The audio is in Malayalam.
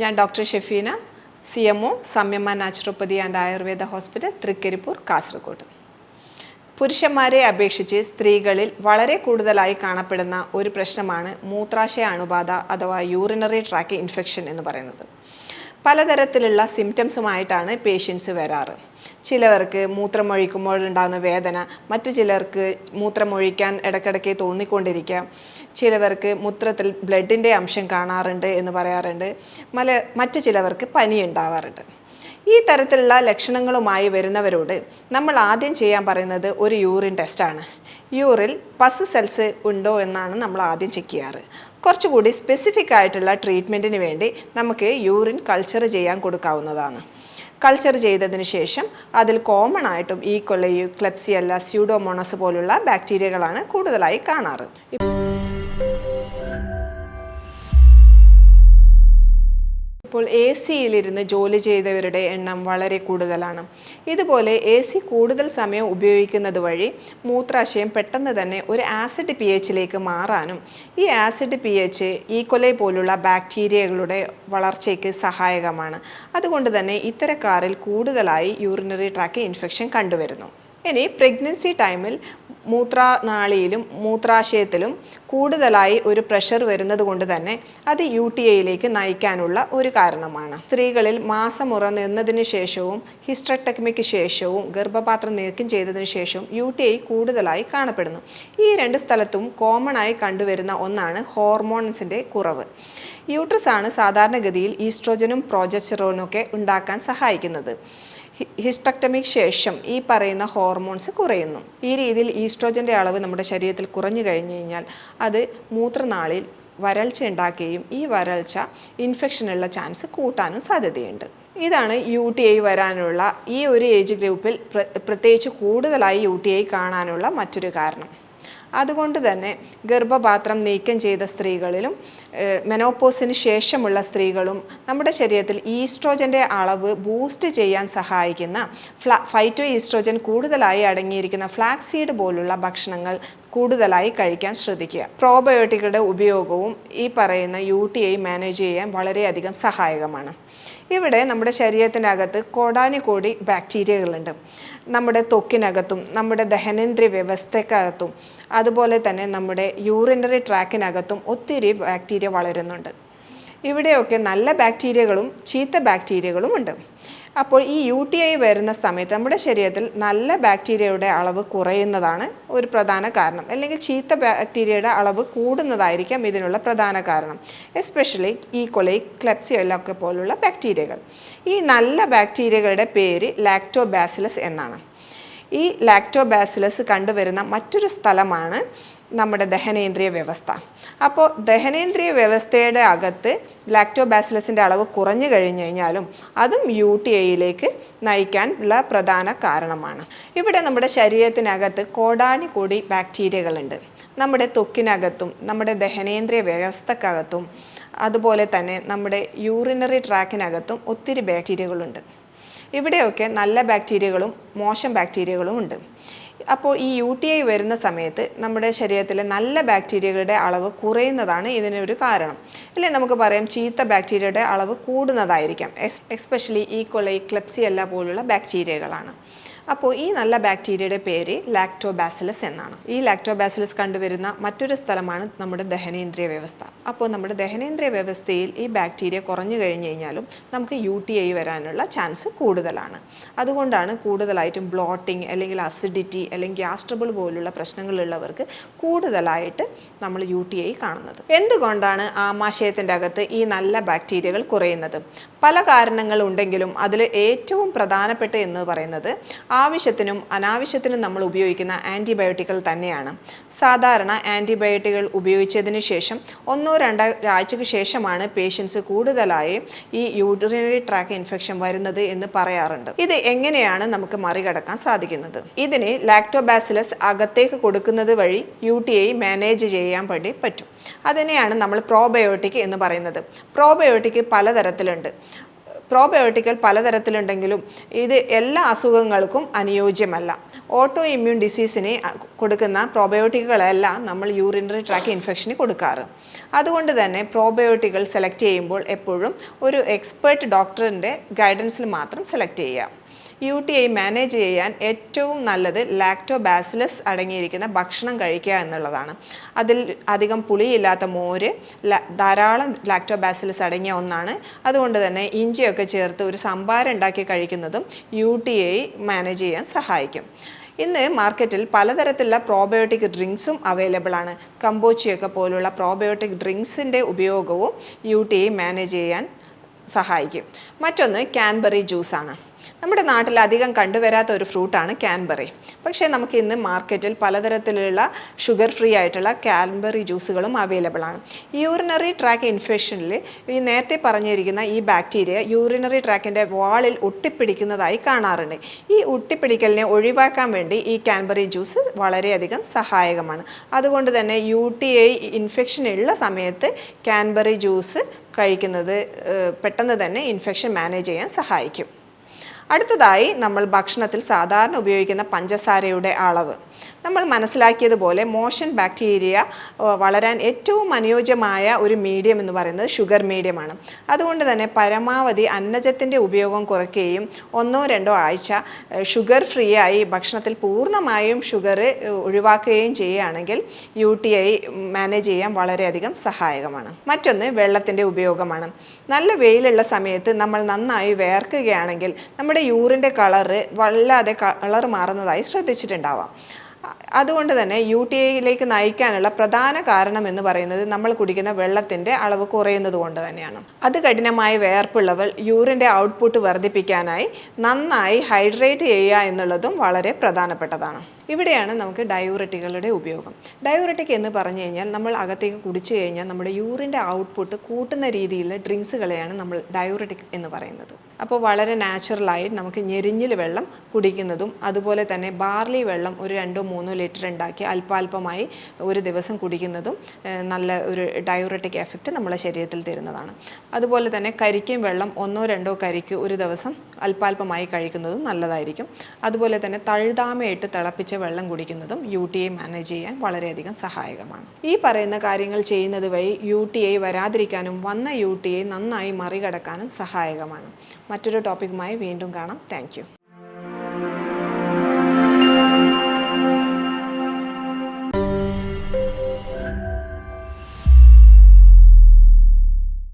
ഞാൻ doctor Shefeena C M O Samyamma naturopathy and Ayurveda hospital Trikaripur Kasaragod പുരുഷന്മാരെ അപേക്ഷിച്ച് സ്ത്രീകളിൽ വളരെ കൂടുതലായി കാണപ്പെടുന്ന ഒരു പ്രശ്നമാണ് മൂത്രാശയ അണുബാധ അഥവാ യൂറിനറി ട്രാക്ക് ഇൻഫെക്ഷൻ എന്ന് പറയുന്നത്. പലതരത്തിലുള്ള സിംറ്റംസുമായിട്ടാണ് പേഷ്യൻസ് വരാറ്. ചിലവർക്ക് മൂത്രമൊഴിക്കുമ്പോഴുണ്ടാകുന്ന വേദന മറ്റു ചിലർക്ക് മൂത്രമൊഴിക്കാൻ ഇടയ്ക്കിടയ്ക്ക് തോന്നിക്കൊണ്ടിരിക്കാം. ചിലവർക്ക് മൂത്രത്തിൽ ബ്ലഡിന്റെ അംശം കാണാറുണ്ട് എന്ന് പറയാറുണ്ട്. മല മറ്റു ചിലവർക്ക് പനി ഉണ്ടാവാറുണ്ട്. ഈ തരത്തിലുള്ള ലക്ഷണങ്ങളുമായി വരുന്നവരോട് നമ്മൾ ആദ്യം ചെയ്യാൻ പറയുന്നത് ഒരു യൂറിൻ ടെസ്റ്റാണ്. യൂറിൽ പസ് സെൽസ് ഉണ്ടോ എന്നാണ് നമ്മൾ ആദ്യം ചെക്ക് ചെയ്യാറ്. കുറച്ചുകൂടി സ്പെസിഫിക് ആയിട്ടുള്ള ട്രീറ്റ്മെന്റിന് വേണ്ടി നമുക്ക് യൂറിൻ കൾച്ചർ ചെയ്യാൻ കൊടുക്കാവുന്നതാണ്. കൾച്ചർ ചെയ്തതിന് ശേഷം അതിൽ കോമൺ ആയിട്ടും ഈ കൊല്ലയു ക്ലെപ്സിയല്ല സ്യൂഡോമോണസ് പോലുള്ള ബാക്ടീരിയകളാണ് കൂടുതലായി കാണാറ്. ഇപ്പോൾ എ സിയിലിരുന്ന് ജോലി ചെയ്തവരുടെ എണ്ണം വളരെ കൂടുതലാണ്. ഇതുപോലെ എ സി കൂടുതൽ സമയം ഉപയോഗിക്കുന്നത് വഴി മൂത്രാശയം പെട്ടെന്ന് തന്നെ ഒരു ആസിഡ് പി എച്ചിലേക്ക് മാറാനും ഈ ആസിഡ് പി എച്ച് ഈക്കൊലെ പോലുള്ള ബാക്ടീരിയകളുടെ വളർച്ചയ്ക്ക് സഹായകമാണ്. അതുകൊണ്ട് തന്നെ ഇത്തരക്കാരിൽ കൂടുതലായി യൂറിനറി ട്രാക്ക് ഇൻഫെക്ഷൻ കണ്ടുവരുന്നു. ഇനി പ്രഗ്നൻസി ടൈമിൽ മൂത്രനാളിയിലും മൂത്രാശയത്തിലും കൂടുതലായി ഒരു പ്രഷർ വരുന്നത് കൊണ്ട് തന്നെ അത് യു ടി ഐയിലേക്ക് നയിക്കാനുള്ള ഒരു കാരണമാണ്. സ്ത്രീകളിൽ മാസമുറ നിന്നതിന് ശേഷവും ഹിസ്ട്രക്ടക്മിക്ക് ശേഷവും ഗർഭപാത്രം നീക്കം ചെയ്തതിന് ശേഷവും യു ടി ഐ കൂടുതലായി കാണപ്പെടുന്നു. ഈ രണ്ട് സ്ഥലത്തും കോമൺ ആയി കണ്ടുവരുന്ന ഒന്നാണ് ഹോർമോൺസിന്റെ കുറവ്. യൂട്രസ് ആണ് സാധാരണഗതിയിൽ ഈസ്ട്രോജനും പ്രോജസ്റ്ററോനും ഒക്കെ ഉണ്ടാക്കാൻ സഹായിക്കുന്നത്. ഹിസ്റ്റക്ടമിക്ക് ശേഷം ഈ പറയുന്ന ഹോർമോൺസ് കുറയുന്നു. ഈ രീതിയിൽ ഈസ്ട്രോജന്റെ അളവ് നമ്മുടെ ശരീരത്തിൽ കുറഞ്ഞു കഴിഞ്ഞു കഴിഞ്ഞാൽ അത് മൂത്രനാളിൽ വരൾച്ച ഉണ്ടാക്കുകയും ഈ വരൾച്ച ഇൻഫെക്ഷനുള്ള ചാൻസ് കൂട്ടാനും സാധ്യതയുണ്ട്. ഇതാണ് യു ടി ഐ വരാനുള്ള ഈ ഒരു ഏജ് ഗ്രൂപ്പിൽ പ്ര പ്രത്യേകിച്ച് കൂടുതലായി യു ടി ഐ കാണാനുള്ള മറ്റൊരു കാരണം. അതുകൊണ്ട് തന്നെ ഗർഭപാത്രം നീക്കം ചെയ്ത സ്ത്രീകളിലും മെനോപ്പോസിന് ശേഷമുള്ള സ്ത്രീകളും നമ്മുടെ ശരീരത്തിൽ ഈസ്ട്രോജന്റെ അളവ് ബൂസ്റ്റ് ചെയ്യാൻ സഹായിക്കുന്ന ഫ്ലാ ഫൈറ്റോ ഈസ്ട്രോജൻ കൂടുതലായി അടങ്ങിയിരിക്കുന്ന ഫ്ലാക്സീഡ് പോലുള്ള ഭക്ഷണങ്ങൾ കൂടുതലായി കഴിക്കാൻ ശ്രദ്ധിക്കുക. പ്രോബയോട്ടിക്കുകളുടെ ഉപയോഗവും ഈ പറയുന്ന യു ടി ഐ മാനേജ് ചെയ്യാൻ വളരെയധികം സഹായകമാണ്. ഇവിടെ നമ്മുടെ ശരീരത്തിനകത്ത് കോടാനുകോടി ബാക്ടീരിയകളുണ്ട് നമ്മുടെ ത്വക്കിനകത്തും നമ്മുടെ ദഹനേന്ദ്രിയ വ്യവസ്ഥക്കകത്തും അതുപോലെ തന്നെ നമ്മുടെ യൂറിനറി ട്രാക്കിനകത്തും ഒത്തിരി ബാക്ടീരിയ വളരുന്നുണ്ട്. ഇവിടെയൊക്കെ നല്ല ബാക്ടീരിയകളും ചീത്ത ബാക്ടീരിയകളും ഉണ്ട്. അപ്പോൾ ഈ യു ടി ഐ വരുന്ന സമയത്ത് നമ്മുടെ ശരീരത്തിൽ നല്ല ബാക്ടീരിയയുടെ അളവ് കുറയുന്നതാണ് ഒരു പ്രധാന കാരണം. അല്ലെങ്കിൽ ചീത്ത ബാക്ടീരിയയുടെ അളവ് കൂടുന്നതായിരിക്കാം ഇതിനുള്ള പ്രധാന കാരണം. എസ്പെഷ്യലി ഈ കൊലൈ ക്ലെപ്സിയൊക്കെ പോലുള്ള ബാക്ടീരിയകൾ ഈ നല്ല ബാക്ടീരിയകളുടെ പേര് ലാക്ടോബാസിലസ് എന്നാണ്. ഈ ലാക്ടോബാസിലസ് കണ്ടുവരുന്ന മറ്റൊരു സ്ഥലമാണ് നമ്മുടെ ദഹനേന്ദ്രിയ വ്യവസ്ഥ. അപ്പോൾ ദഹനേന്ദ്രിയ വ്യവസ്ഥയുടെ അകത്ത് ലാക്ടോബാസിലസിന്റെ അളവ് കുറഞ്ഞു കഴിഞ്ഞു കഴിഞ്ഞാലും അതും യു ടി ഐയിലേക്ക് നയിക്കാൻ ഉള്ള പ്രധാന കാരണമാണ്. ഇവിടെ നമ്മുടെ ശരീരത്തിനകത്ത് കോടാനി കൂടി ബാക്ടീരിയകളുണ്ട് നമ്മുടെ തൊക്കിനകത്തും നമ്മുടെ ദഹനേന്ദ്രിയ വ്യവസ്ഥക്കകത്തും അതുപോലെ തന്നെ നമ്മുടെ യൂറിനറി ട്രാക്കിനകത്തും ഒത്തിരി ബാക്ടീരിയകളുണ്ട് ഇവിടെയൊക്കെ നല്ല ബാക്ടീരിയകളും മോശം ബാക്ടീരിയകളും ഉണ്ട്. അപ്പോൾ ഈ യു ടി ഐ വരുന്ന സമയത്ത് നമ്മുടെ ശരീരത്തിലെ നല്ല ബാക്ടീരിയകളുടെ അളവ് കുറയുന്നതാണ് ഇതിനൊരു കാരണം. അല്ലെ? നമുക്ക് പറയാം ചീത്ത ബാക്ടീരിയയുടെ അളവ് കൂടുന്നതായിരിക്കാം. S especially E coli Klebsiella പോലുള്ള ബാക്ടീരിയകളാണ് അപ്പോൾ ഈ നല്ല ബാക്ടീരിയയുടെ പേര് ലാക്ടോബാസിലസ് എന്നാണ്. ഈ ലാക്ടോബാസിലസ് കണ്ടുവരുന്ന മറ്റൊരു സ്ഥലമാണ് നമ്മുടെ ദഹനേന്ദ്രിയ വ്യവസ്ഥ. അപ്പോൾ നമ്മുടെ ദഹനേന്ദ്രിയ വ്യവസ്ഥയിൽ ഈ ബാക്ടീരിയ കുറഞ്ഞു കഴിഞ്ഞു കഴിഞ്ഞാലും നമുക്ക് യു ടി ഐ വരാനുള്ള ചാൻസ് കൂടുതലാണ്. അതുകൊണ്ടാണ് കൂടുതലായിട്ടും ബ്ലോട്ടിംഗ് അല്ലെങ്കിൽ അസിഡിറ്റി അല്ലെങ്കിൽ ഗ്യാസ്ട്രബിൾ പോലുള്ള പ്രശ്നങ്ങളുള്ളവർക്ക് കൂടുതലായിട്ട് നമ്മൾ യു ടി ഐ കാണുന്നത്. എന്തുകൊണ്ടാണ് ആമാശയത്തിന്റെ അകത്ത് ഈ നല്ല ബാക്ടീരിയകൾ കുറയുന്നത്? പല കാരണങ്ങളുണ്ടെങ്കിലും അതിൽ ഏറ്റവും പ്രധാനപ്പെട്ട എന്ന് പറയുന്നത് ആവശ്യത്തിനും അനാവശ്യത്തിനും നമ്മൾ ഉപയോഗിക്കുന്ന ആന്റിബയോട്ടിക്കുകൾ തന്നെയാണ്. സാധാരണ ആന്റിബയോട്ടിക്കുകൾ ഉപയോഗിച്ചതിന് ശേഷം ഒന്നോ രണ്ടോ ആഴ്ചയ്ക്ക് ശേഷമാണ് പേഷ്യൻസ് കൂടുതലായി ഈ യൂറിനറി ട്രാക്ക് ഇൻഫെക്ഷൻ വരുന്നത് എന്ന് പറയാറുണ്ട്. ഇത് എങ്ങനെയാണ് നമുക്ക് മറികടക്കാൻ സാധിക്കുന്നത്? ഇതിന് ലാക്ടോബാസിലസ് അകത്തേക്ക് കൊടുക്കുന്നത് വഴി യു ടി ഐ മാനേജ് ചെയ്യാൻ വേണ്ടി പറ്റും. അതിനെയാണ് നമ്മൾ പ്രോബയോട്ടിക് എന്ന് പറയുന്നത്. പ്രോബയോട്ടിക് പലതരത്തിലുണ്ട്. പ്രോബയോട്ടിക്കൽ പലതരത്തിലുണ്ടെങ്കിലും ഇത് എല്ലാ അസുഖങ്ങൾക്കും അനുയോജ്യമല്ല. ഓട്ടോ ഇമ്മ്യൂൺ ഡിസീസിന് കൊടുക്കുന്ന പ്രോബയോട്ടിക്കുകളെല്ലാം നമ്മൾ യൂറിനറി ട്രാക്ക് ഇൻഫെക്ഷന് കൊടുക്കാറ്. അതുകൊണ്ട് തന്നെ പ്രോബയോട്ടിക്കുകൾ സെലക്ട് ചെയ്യുമ്പോൾ എപ്പോഴും ഒരു എക്സ്പേർട്ട് ഡോക്ടറിന്റെ ഗൈഡൻസിൽ മാത്രം സെലക്ട് ചെയ്യുക. യു ടി ഐ മാനേജ് ചെയ്യാൻ ഏറ്റവും നല്ലത് ലാക്ടോബാസിലസ് അടങ്ങിയിരിക്കുന്ന ഭക്ഷണം കഴിക്കുക എന്നുള്ളതാണ്. അതിൽ അധികം പുളിയില്ലാത്ത മോര് ധാരാളം ലാക്ടോബാസിലസ് അടങ്ങിയ ഒന്നാണ്. അതുകൊണ്ട് തന്നെ ഇഞ്ചിയൊക്കെ ചേർത്ത് ഒരു സംഭാരം ഉണ്ടാക്കി കഴിക്കുന്നതും യു ടി ഐ മാനേജ് ചെയ്യാൻ സഹായിക്കും. ഇന്ന് മാർക്കറ്റിൽ പലതരത്തിലുള്ള പ്രോബയോട്ടിക് ഡ്രിങ്ക്സും അവൈലബിൾ ആണ്. കമ്പോച്ചിയൊക്കെ പോലുള്ള പ്രോബയോട്ടിക് ഡ്രിങ്ക്സിന്റെ ഉപയോഗവും യു ടി ഐ മാനേജ് ചെയ്യാൻ സഹായിക്കും. മറ്റൊന്ന് കാൻബറി ജ്യൂസാണ്. നമ്മുടെ നാട്ടിൽ അധികം കണ്ടുവരാത്ത ഒരു ഫ്രൂട്ടാണ് ക്യാൻബറി. പക്ഷേ നമുക്ക് ഇന്ന് മാർക്കറ്റിൽ പലതരത്തിലുള്ള ഷുഗർ ഫ്രീ ആയിട്ടുള്ള ക്യാൻബറി ജ്യൂസുകളും അവൈലബിൾ ആണ്. യൂറിനറി ട്രാക്ക് ഇൻഫെക്ഷനിൽ ഈ നേരത്തെ പറഞ്ഞിരിക്കുന്ന ഈ ബാക്ടീരിയ യൂറിനറി ട്രാക്കിന്റെ വാളിൽ ഒട്ടിപ്പിടിക്കുന്നതായി കാണാറുണ്ട്. ഈ ഒട്ടിപ്പിടിക്കലിനെ ഒഴിവാക്കാൻ വേണ്ടി ഈ ക്യാൻബറി ജ്യൂസ് വളരെയധികം സഹായകമാണ്. അതുകൊണ്ട് തന്നെ യു ടി ഐ ഇൻഫെക്ഷൻ ഉള്ള സമയത്ത് ക്യാൻബറി ജ്യൂസ് കഴിക്കുന്നത് പെട്ടെന്ന് തന്നെ ഇൻഫെക്ഷൻ മാനേജ് ചെയ്യാൻ സഹായിക്കും. അടുത്തതായി നമ്മൾ ഭക്ഷണത്തിൽ സാധാരണ ഉപയോഗിക്കുന്ന പഞ്ചസാരയുടെ അളവ്. നമ്മൾ മനസ്സിലാക്കിയതുപോലെ മോഷൻ ബാക്ടീരിയ വളരാൻ ഏറ്റവും അനുയോജ്യമായ ഒരു മീഡിയം എന്ന് പറയുന്നത് ഷുഗർ മീഡിയമാണ് അതുകൊണ്ട് തന്നെ പരമാവധി അന്നജത്തിന്റെ ഉപയോഗം കുറയ്ക്കുകയും ഒന്നോ രണ്ടോ ആഴ്ച ഷുഗർ ഫ്രീ ആയി ഭക്ഷണത്തിൽ പൂർണമായും ഷുഗർ ഒഴിവാക്കുകയും ചെയ്യുകയാണെങ്കിൽ യു ടി ഐ മാനേജ് ചെയ്യാൻ വളരെയധികം സഹായകമാണ്. മറ്റൊന്ന് വെള്ളത്തിന്റെ ഉപയോഗമാണ്. നല്ല വെയിലുള്ള സമയത്ത് നമ്മൾ നന്നായി വേർക്കുകയാണെങ്കിൽ നമ്മുടെ യൂറിന്റെ കളറ് വല്ലാതെ കളർ മാറുന്നതായി ശ്രദ്ധിച്ചിട്ടുണ്ടാവാം. അതുകൊണ്ട് തന്നെ യു ടി ഐയിലേക്ക് നയിക്കാനുള്ള പ്രധാന കാരണം എന്ന് പറയുന്നത് നമ്മൾ കുടിക്കുന്ന വെള്ളത്തിന്റെ അളവ് കുറയുന്നത് കൊണ്ട് തന്നെയാണ്. അത് കഠിനമായ വേർപ്പുള്ളവർ യൂറിന്റെ ഔട്ട്പുട്ട് വർദ്ധിപ്പിക്കാനായി നന്നായി ഹൈഡ്രേറ്റ് ചെയ്യുക എന്നുള്ളതും വളരെ പ്രധാനപ്പെട്ടതാണ്. ഇവിടെയാണ് നമുക്ക് ഡയൂററ്റികളുടെ ഉപയോഗം. ഡയൂററ്റിക് എന്ന് പറഞ്ഞു കഴിഞ്ഞാൽ നമ്മൾ അകത്തേക്ക് കുടിച്ചു കഴിഞ്ഞാൽ നമ്മുടെ യൂറിന്റെ ഔട്ട്പുട്ട് കൂട്ടുന്ന രീതിയിലുള്ള ഡ്രിങ്ക്സുകളെയാണ് നമ്മൾ ഡയൂററ്റിക് എന്ന് പറയുന്നത്. അപ്പോൾ വളരെ നാച്ചുറലായി നമുക്ക് ഞെരിഞ്ഞിൽ വെള്ളം കുടിക്കുന്നതും അതുപോലെ തന്നെ ബാർലി വെള്ളം ഒരു രണ്ടോ മൂന്നോ ലിറ്റർ ഉണ്ടാക്കി അല്പാൽപമായി ഒരു ദിവസം കുടിക്കുന്നതും നല്ല ഒരു ഡയൂററ്റിക് എഫക്റ്റ് നമ്മുടെ ശരീരത്തിൽ തരുന്നതാണ്. അതുപോലെ തന്നെ കരിക്കും വെള്ളം ഒന്നോ രണ്ടോ കരിക്ക് ഒരു ദിവസം അല്പാൽപമായി കഴിക്കുന്നതും നല്ലതായിരിക്കും. അതുപോലെ തന്നെ തഴുതാമയിട്ട് തിളപ്പിച്ച വെള്ളം കുടിക്കുന്നതും യു ടി ഐ മാനേജ് ചെയ്യാൻ വളരെയധികം സഹായകമാണ്. ഈ പറയുന്ന കാര്യങ്ങൾ ചെയ്യുന്നത് വഴി യു ടി ഐ വരാതിരിക്കാനും വന്ന യു ടി ഐ നന്നായി മറികടക്കാനും സഹായകമാണ്. മറ്റൊരു ടോപ്പിക്കുമായി വീണ്ടും കാണാം. താങ്ക്